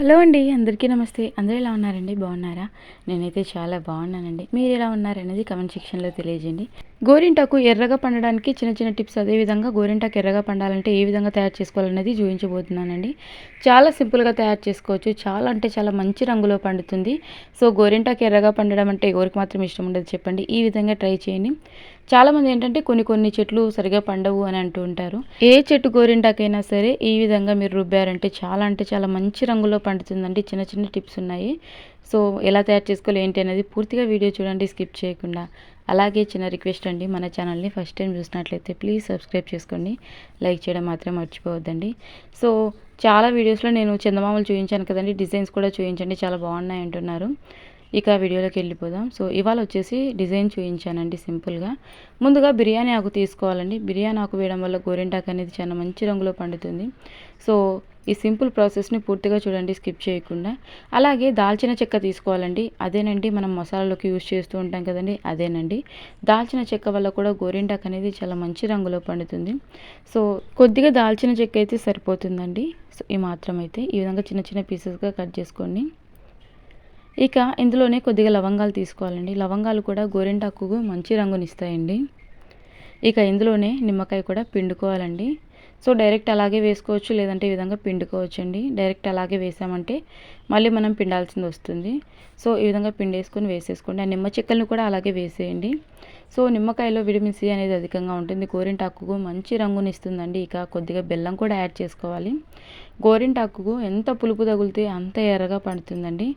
Hello అండి అందరికీ నమస్తే. అందరూ ఎలా ఉన్నారండి? బాగున్నారా? నేనైతే చాలా బాగున్నానండి. మీరు ఎలా ఉన్నారనేది కమెంట్ సెక్షన్లో తెలియజేయండి. గోరింటాకు ఎర్రగా పండడానికి చిన్న చిన్న టిప్స్. అదేవిధంగా గోరింటాకు ఎర్రగా పండాలంటే ఏ విధంగా తయారు చేసుకోవాలనేది చూపించబోతున్నానండి చాలా సింపుల్గా తయారు చేసుకోవచ్చు. చాలా అంటే చాలా మంచి రంగులో పండుతుంది. సో గోరింటాకు ఎర్రగా పండడం అంటే ఎవరికి మాత్రం ఇష్టం ఉండదు చెప్పండి. ఈ విధంగా ట్రై చేయండి. చాలామంది ఏంటంటే కొన్ని కొన్ని చెట్లు సరిగా పండవు అని అంటూ ఉంటారు. ఏ చెట్టు గోరింటాకైనా సరే ఈ విధంగా మీరు రుబ్బారంటే చాలా అంటే చాలా మంచి రంగులో పండుతుందండి. చిన్న చిన్న టిప్స్ ఉన్నాయి. సో ఎలా తయారు చేసుకోవాలి ఏంటి అనేది పూర్తిగా వీడియో చూడండి స్కిప్ చేయకుండా. అలాగే చిన్న రిక్వెస్ట్ అండి మన ఛానల్ని ఫస్ట్ టైం చూసినట్లయితే ప్లీజ్ సబ్స్క్రైబ్ చేసుకోండి లైక్ చేయడం మాత్రం మర్చిపోవద్దండి. సో చాలా వీడియోస్లో నేను చందమామలు చూపించాను కదండి డిజైన్స్ కూడా చూపించండి చాలా బాగున్నాయి అంటున్నారు. ఇక వీడియోలోకి వెళ్ళిపోదాం. సో ఇవాళ వచ్చేసి డిజైన్ చూపించానండి సింపుల్గా. ముందుగా బిర్యానీ ఆకు తీసుకోవాలండి. బిర్యానీ ఆకు వేయడం వల్ల గోరింటాకు అనేది చాలా మంచి రంగులో పండుతుంది. సో ఈ సింపుల్ ప్రాసెస్ని పూర్తిగా చూడండి స్కిప్ చేయకుండా. అలాగే దాల్చిన చెక్క తీసుకోవాలండి. అదేనండి మనం మసాలాలోకి యూజ్ చేస్తూ ఉంటాం కదండి అదేనండి. దాల్చిన చెక్క వల్ల కూడా గోరింటాకు అనేది చాలా మంచి రంగులో పండుతుంది. సో కొద్దిగా దాల్చిన చెక్క అయితే సరిపోతుందండి. సో ఈ మాత్రం అయితే ఈ విధంగా చిన్న చిన్న పీసెస్గా కట్ చేసుకోండి ఇక ఇందులోనే కొద్దిగా లవంగాలు తీసుకోవాలండి. లవంగాలు కూడా గోరింటాకు మంచి రంగునిస్తాయండి. ఇక ఇందులోనే నిమ్మకాయ కూడా పిండుకోవాలండి. సో డైరెక్ట్ అలాగే వేసుకోవచ్చు లేదంటే ఈ విధంగా పిండుకోవచ్చు అండి డైరెక్ట్ అలాగే వేసామంటే మళ్ళీ మనం పిండాల్సింది వస్తుంది. సో ఈ విధంగా పిండేసుకొని వేసేసుకోండి. ఆ నిమ్మ చెక్కలను కూడా అలాగే వేసేయండి. సో నిమ్మకాయలో విటమిన్ సి అనేది అధికంగా ఉంటుంది. గోరింటాకుకు మంచి రంగునిస్తుందండి. ఇక కొద్దిగా బెల్లం కూడా యాడ్ చేసుకోవాలి. గోరింటాకుకు ఎంత పులుపు తగిలితే అంత ఎర్రగా పడుతుందండి.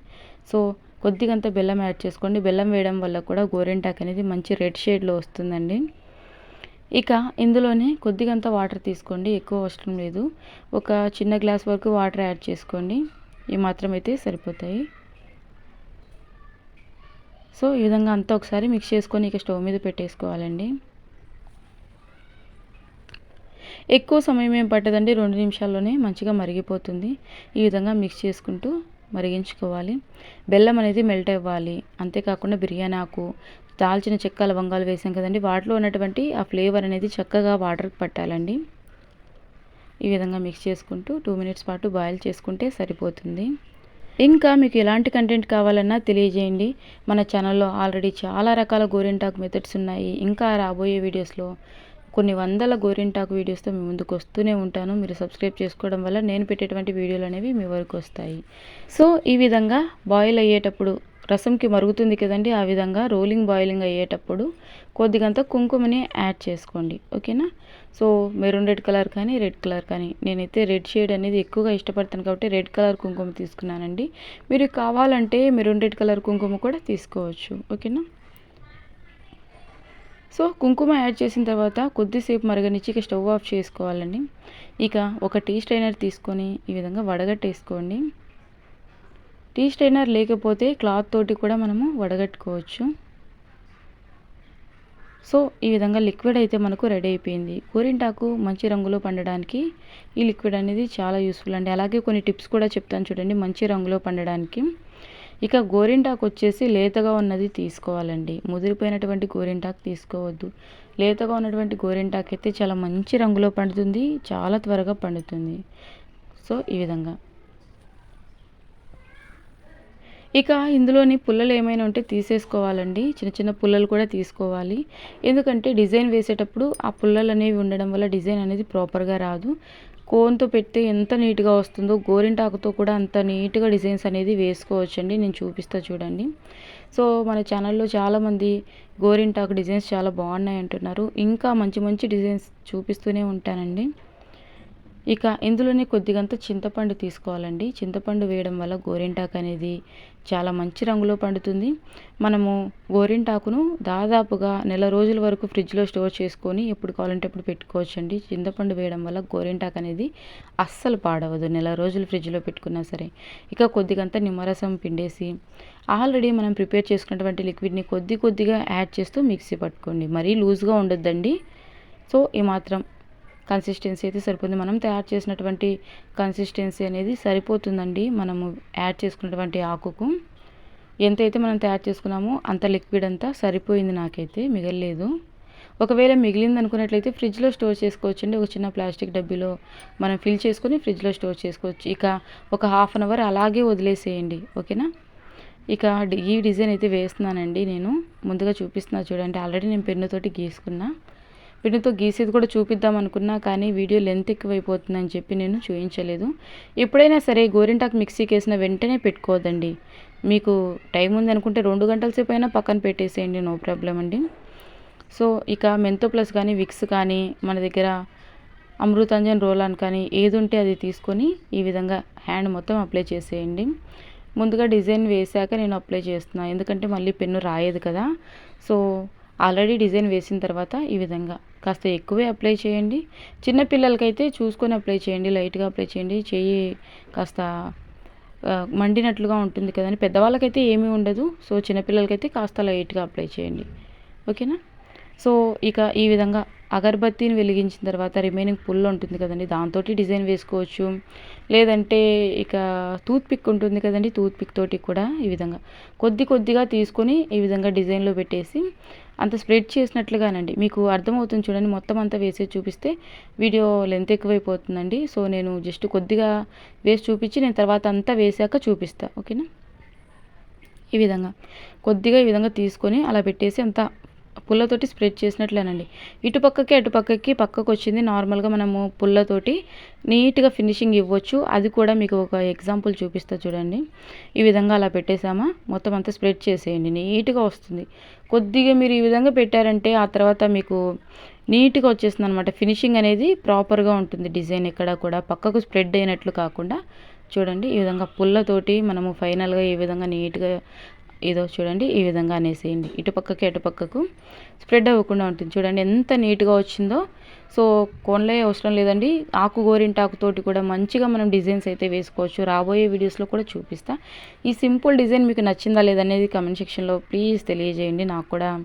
సో కొద్దిగంత బెల్లం యాడ్ చేసుకోండి. బెల్లం వేయడం వల్ల కూడా గోరింటాకు అనేది మంచి రెడ్ షేడ్లో వస్తుందండి. ఇక ఇందులోనే కొద్దిగంత వాటర్ తీసుకోండి. ఎక్కువ అవసరం లేదు. ఒక చిన్న గ్లాస్ వరకు వాటర్ యాడ్ చేసుకోండి. ఈ మాత్రం అయితే సరిపోతాయి. సో ఈ విధంగా అంతా ఒకసారి మిక్స్ చేసుకొని ఇక స్టవ్ మీద పెట్టేసుకోవాలండి. ఎక్కువ సమయం ఏం పట్టదండి? రెండు నిమిషాల్లోనే మంచిగా మరిగిపోతుంది. ఈ విధంగా మిక్స్ చేసుకుంటూ మరిగించుకోవాలి. బెల్లం అనేది మెల్ట్ అవ్వాలి. అంతేకాకుండా బిర్యానీ ఆకు దాల్చిన చెక్క లవంగాలు వేసాం కదండి. వాటిలో ఉన్నటువంటి ఆ ఫ్లేవర్ అనేది చక్కగా వాటర్కి పట్టాలండి. ఈ విధంగా మిక్స్ చేసుకుంటూ టూ మినిట్స్ పాటు బాయిల్ చేసుకుంటే సరిపోతుంది. ఇంకా మీకు ఎలాంటి కంటెంట్ కావాలన్నా తెలియజేయండి. మన ఛానల్లో ఆల్రెడీ చాలా రకాల గోరింటాకు మెథడ్స్ ఉన్నాయి. ఇంకా రాబోయే వీడియోస్లో కొన్ని వందల గోరింటాకు వీడియోస్తో మీ ముందుకు వస్తూనే ఉంటాను. మీరు సబ్స్క్రైబ్ చేసుకోవడం వల్ల నేను పెట్టేటువంటి వీడియోలు అనేవి మీ వరకు వస్తాయి. సో ఈ విధంగా బాయిల్ అయ్యేటప్పుడు రసంకి మరుగుతుంది కదండి ఆ విధంగా రోలింగ్ బాయిలింగ్ అయ్యేటప్పుడు కొద్దిగంత కుంకుమని యాడ్ చేసుకోండి. ఓకేనా? సో మెరూన్ రెడ్ కలర్ కానీ రెడ్ కలర్ కానీ. నేనైతే రెడ్ షేడ్ అనేది ఎక్కువగా ఇష్టపడతాను కాబట్టి రెడ్ కలర్ కుంకుమ తీసుకున్నానండి. మీరు కావాలంటే మెరూన్ రెడ్ కలర్ కుంకుమ కూడా తీసుకోవచ్చు. ఓకేనా? సో కుంకుమ యాడ్ చేసిన తర్వాత కొద్దిసేపు మరగనిచ్చి ఇక స్టవ్ ఆఫ్ చేసుకోవాలండి. ఇక ఒక టీ స్ట్రైనర్ తీసుకొని ఈ విధంగా వడగట్టేసుకోండి. టీ స్ట్రైనర్ లేకపోతే క్లాత్ తోటి కూడా మనము వడగట్టుకోవచ్చు. సో ఈ విధంగా లిక్విడ్ అయితే మనకు రెడీ అయిపోయింది. గోరింటాకు మంచి రంగులో పండడానికి ఈ లిక్విడ్ అనేది చాలా యూస్ఫుల్ అండి. అలాగే కొన్ని టిప్స్ కూడా చెప్తాను చూడండి మంచి రంగులో పండడానికి. ఇక గోరింటాకు వచ్చేసి లేతగా ఉన్నది తీసుకోవాలండి. ముదిరిపోయినటువంటి గోరింటాకు తీసుకోవద్దు. లేతగా ఉన్నటువంటి గోరింటాకు అయితే చాలా మంచి రంగులో పండుతుంది. చాలా త్వరగా పండుతుంది. సో ఈ విధంగా. ఇక ఇందులోని పుల్లలు ఏమైనా ఉంటే తీసేసుకోవాలండి. చిన్న చిన్న పుల్లలు కూడా తీసుకోవాలి. ఎందుకంటే డిజైన్ వేసేటప్పుడు ఆ పుల్లలు అనేవి ఉండడం వల్ల డిజైన్ అనేది ప్రాపర్గా రాదు. కోన్తో పెడితే ఎంత నీట్గా వస్తుందో గోరింటాకుతో కూడా అంత నీట్గా డిజైన్స్ అనేది వేసుకోవచ్చండి. నేను చూపిస్తా చూడండి. సో మన ఛానల్లో చాలామంది గోరింటాకు డిజైన్స్ చాలా బాగున్నాయి అంటున్నారు ఇంకా మంచి మంచి డిజైన్స్ చూపిస్తూనే ఉంటానండి. ఇక ఇందులోనే కొద్దిగంత చింతపండు తీసుకోవాలండి. చింతపండు వేయడం వల్ల గోరింటాకు అనేది చాలా మంచి రంగులో పండుతుంది. మనము గోరింటాకును దాదాపుగా నెల రోజుల వరకు ఫ్రిడ్జ్లో స్టోర్ చేసుకొని ఎప్పుడు కావాలంటే అప్పుడు పెట్టుకోవచ్చు అండి చింతపండు వేయడం వల్ల గోరింటాకు అనేది అస్సలు పాడవదు. నెల రోజులు ఫ్రిడ్జ్లో పెట్టుకున్నా సరే. ఇక కొద్దిగంత నిమ్మరసం పిండేసి ఆల్రెడీ మనం ప్రిపేర్ చేసుకున్నటువంటి లిక్విడ్ని కొద్ది కొద్దిగా యాడ్ చేస్తూ మిక్సీ పట్టుకోండి. మరీ లూజ్గా ఉండొద్దండి. సో ఈ మాత్రం కన్సిస్టెన్సీ అయితే సరిపోతుంది. మనం తయారు చేసినటువంటి కన్సిస్టెన్సీ అనేది సరిపోతుందండి. మనము యాడ్ చేసుకున్నటువంటి ఆకుకు. ఎంతైతే మనం తయారు చేసుకున్నామో అంత లిక్విడ్ అంతా సరిపోయింది నాకైతే మిగలలేదు. ఒకవేళ మిగిలింది అనుకున్నట్లయితే ఫ్రిడ్జ్లో స్టోర్ చేసుకోవచ్చు అండి ఒక చిన్న ప్లాస్టిక్ డబ్బీలో మనం ఫిల్ చేసుకొని ఫ్రిడ్జ్లో స్టోర్ చేసుకోవచ్చు. ఇక ఒక హాఫ్ అన్ అవర్ అలాగే వదిలేసేయండి. ఓకేనా? ఇక ఈ డిజైన్ అయితే వేస్తున్నానండి నేను. ముందుగా చూపిస్తున్నా చూడండి. ఆల్రెడీ నేను పెన్నుతోటి గీసుకున్నా. పెన్నుతో గీసేది కూడా చూపిద్దాం అనుకున్నా కానీ వీడియో లెంత్ ఎక్కువైపోతుందని చెప్పి నేను చూపించలేదు. ఎప్పుడైనా సరే గోరింటాకు మిక్సీకి వేసిన వెంటనే పెట్టుకోవద్దండి. మీకు టైం ఉంది అనుకుంటే రెండు గంటల సేపు అయినా పక్కన పెట్టేసేయండి నో ప్రాబ్లం అండి. సో ఇక మెంతో ప్లస్ కానీ విక్స్ కానీ మన దగ్గర అమృతాంజన్ రోల్ అని కానీ ఏది ఉంటే అది తీసుకొని ఈ విధంగా హ్యాండ్ మొత్తం అప్లై చేసేయండి. ముందుగా డిజైన్ వేసాక నేను అప్లై చేస్తున్నాను ఎందుకంటే మళ్ళీ పెన్ను రాయదు కదా. సో ఆల్రెడీ డిజైన్ వేసిన తర్వాత ఈ విధంగా కాస్త ఎక్కువే అప్లై చేయండి. చిన్నపిల్లలకైతే చూసుకొని అప్లై చేయండి. లైట్గా అప్లై చేయండి. చెయ్యి కాస్త మండినట్లుగా ఉంటుంది కదండి. పెద్దవాళ్ళకైతే ఏమీ ఉండదు. సో చిన్నపిల్లలకైతే కాస్త లైట్గా అప్లై చేయండి. ఓకేనా? సో ఇక ఈ విధంగా అగర్బత్తిని వెలిగించిన తర్వాత రిమైనింగ్ పుల్ ఉంటుంది కదండి దాంతో డిజైన్ వేసుకోవచ్చు. లేదంటే ఇక టూత్ పిక్ ఉంటుంది కదండి టూత్ పిక్ తోటి కూడా ఈ విధంగా కొద్ది కొద్దిగా తీసుకొని ఈ విధంగా డిజైన్లో పెట్టేసి అంత స్ప్రెడ్ చేసినట్లుగానండి. మీకు అర్థమవుతుంది చూడండి మొత్తం అంతా వేసి చూపిస్తే వీడియో లెంత్ ఎక్కువైపోతుందండి. సో నేను జస్ట్ కొద్దిగా వేసి చూపించి నేను తర్వాత అంతా వేసాక చూపిస్తా. ఓకేనా? ఈ విధంగా కొద్దిగా ఈ విధంగా తీసుకొని అలా పెట్టేసి అంతా పుల్లతోటి స్ప్రెడ్ చేసినట్లేనండి. ఇటుపక్కకి అటుపక్కకి పక్కకు వచ్చింది నార్మల్గా మనము పుల్లతోటి నీట్గా ఫినిషింగ్ ఇవ్వచ్చు. అది కూడా మీకు ఒక ఎగ్జాంపుల్ చూపిస్తా చూడండి. ఈ విధంగా అలా పెట్టేసామా మొత్తం అంతా స్ప్రెడ్ చేసేయండి. నీట్గా వస్తుంది. కొద్దిగా మీరు ఈ విధంగా పెట్టారంటే ఆ తర్వాత మీకు నీట్గా వచ్చేస్తుంది అనమాట ఫినిషింగ్ అనేది ప్రాపర్గా ఉంటుంది డిజైన్ ఎక్కడ కూడా. పక్కకు స్ప్రెడ్ అయినట్లు కాకుండా చూడండి. ఈ విధంగా పుల్లతోటి మనము ఫైనల్గా ఈ విధంగా నీట్గా ఏదో చూడండి ఈ విధంగా అనేసేయండి. ఇటుపక్కకి అటుపక్కకు స్ప్రెడ్ అవ్వకుండా ఉంటుంది. చూడండి ఎంత నీట్గా వచ్చిందో. సో కొనలే అవసరం లేదండి. ఆకు గోరింటాకుతోటి కూడా మంచిగా మనం డిజైన్స్ అయితే వేసుకోవచ్చు. రాబోయే వీడియోస్లో కూడా చూపిస్తా. ఈ సింపుల్ డిజైన్ మీకు నచ్చిందా లేదనేది కమెంట్ సెక్షన్లో ప్లీజ్ తెలియజేయండి. నాకు కూడా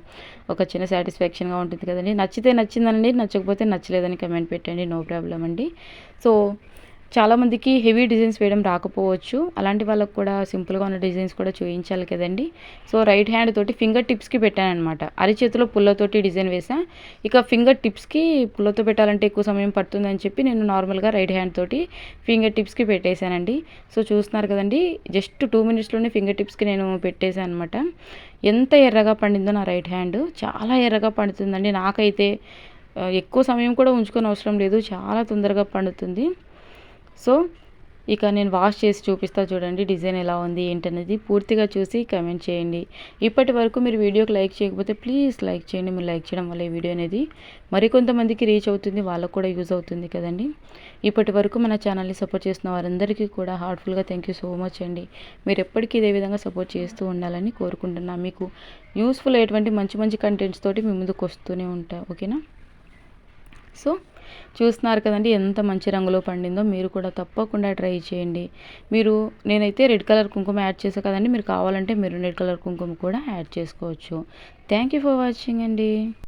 ఒక చిన్న సాటిస్ఫాక్షన్గా ఉంటుంది కదండి. నచ్చితే నచ్చిందండి నచ్చకపోతే నచ్చలేదని కమెంట్ పెట్టండి. నో ప్రాబ్లం అండి. సో చాలామందికి హెవీ డిజైన్స్ వేయడం రాకపోవచ్చు. అలాంటి వాళ్ళకు కూడా సింపుల్గా ఉన్న డిజైన్స్ కూడా చూపించాలి కదండి. సో రైట్ హ్యాండ్ తోటి ఫింగర్ టిప్స్కి పెట్టాను అనమాట అరిచేతిలో పుల్లతోటి డిజైన్ వేసా. ఇక ఫింగర్ టిప్స్కి పుల్లతో పెట్టాలంటే ఎక్కువ సమయం పడుతుందని చెప్పి నేను నార్మల్గా రైట్ హ్యాండ్ తోటి ఫింగర్ టిప్స్కి పెట్టేశానండి. సో చూస్తున్నారు కదండి జస్ట్ టూ మినిట్స్లోనే ఫింగర్ టిప్స్కి నేను పెట్టేశాను అనమాట ఎంత ఎర్రగా పండిందో నా రైట్ హ్యాండ్. చాలా ఎర్రగా పండుతుందండి. నాకైతే ఎక్కువ సమయం కూడా ఉంచుకొని అవసరం లేదు. చాలా తొందరగా పండుతుంది. సో ఇక నేను వాష్ చేసి చూపిస్తా చూడండి డిజైన్ ఎలా ఉంది ఏంటనేది పూర్తిగా చూసి కమెంట్ చేయండి. ఇప్పటి వరకు మీరు వీడియోకి లైక్ చేయకపోతే ప్లీజ్ లైక్ చేయండి. మీరు లైక్ చేయడం వల్ల ఈ వీడియో అనేది మరికొంతమందికి రీచ్ అవుతుంది వాళ్ళకు కూడా యూజ్ అవుతుంది కదండి. ఇప్పటి వరకు మన ఛానల్ని సపోర్ట్ చేస్తున్న వారందరికీ కూడా హార్ట్ఫుల్గా థ్యాంక్ యూ సో మచ్ అండి. మీరు ఎప్పటికీ ఇదే విధంగా సపోర్ట్ చేస్తూ ఉండాలని కోరుకుంటున్నాను మీకు యూస్ఫుల్ అయ్యేటువంటి మంచి మంచి కంటెంట్స్ తోటి మీ ముందుకు వస్తూనే ఉంటా. ఓకేనా? సో చూస్తున్నారు కదండి ఎంత మంచి రంగులో పండిందో. మీరు కూడా తప్పకుండా ట్రై చేయండి. మీరు నేనైతే రెడ్ కలర్ కుంకుమ యాడ్ చేసా కదండి మీరు కావాలంటే మీరు రెడ్ కలర్ కుంకుమ కూడా యాడ్ చేసుకోవచ్చు. థ్యాంక్ యూ ఫర్ వాచింగ్ అండి.